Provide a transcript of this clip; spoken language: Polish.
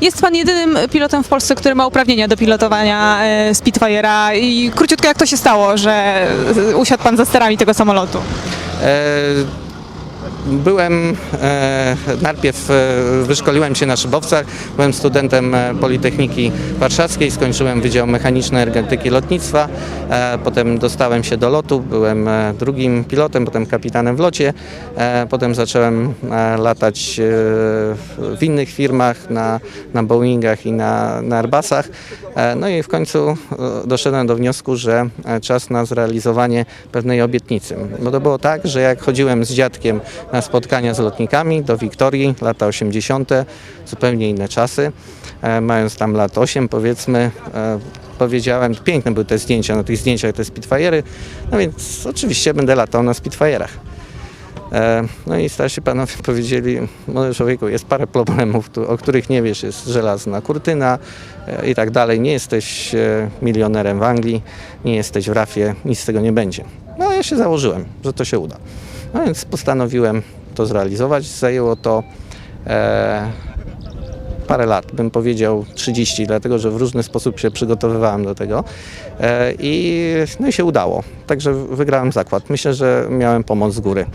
Jest pan jedynym pilotem w Polsce, który ma uprawnienia do pilotowania e, Spitfire'a i króciutko jak to się stało, że e, usiadł pan za sterami tego samolotu? E, Byłem e, najpierw e, wyszkoliłem się na szybowcach, byłem studentem e, Politechniki Warszawskiej, skończyłem Wydział Mechaniczny Energetyki Lotnictwa, potem dostałem się do lotu, byłem drugim pilotem, potem kapitanem w locie, potem zacząłem latać w innych firmach, na, na Boeingach i na, na Airbusach, no i w końcu doszedłem do wniosku, że czas na zrealizowanie pewnej obietnicy. Bo to było tak, że jak chodziłem z dziadkiem na spotkania z lotnikami do Wiktorii, lata 80., zupełnie inne czasy, e, mając tam lat 8 powiedzmy, e, powiedziałem, piękne były te zdjęcia, na tych zdjęciach te Spitfire'y, no więc oczywiście będę latał na Spitfire'ach. E, No i starsi panowie powiedzieli, młody człowieku, jest parę problemów, o których nie wiesz, jest żelazna kurtyna i tak dalej, nie jesteś milionerem w Anglii, nie jesteś w rafie, nic z tego nie będzie. No ja się założyłem, że to się uda. No więc postanowiłem to zrealizować, zajęło to e, parę lat, bym powiedział 30, dlatego że w różny sposób się przygotowywałem do tego e, i, no i się udało. Także wygrałem zakład. Myślę, że miałem pomoc z góry.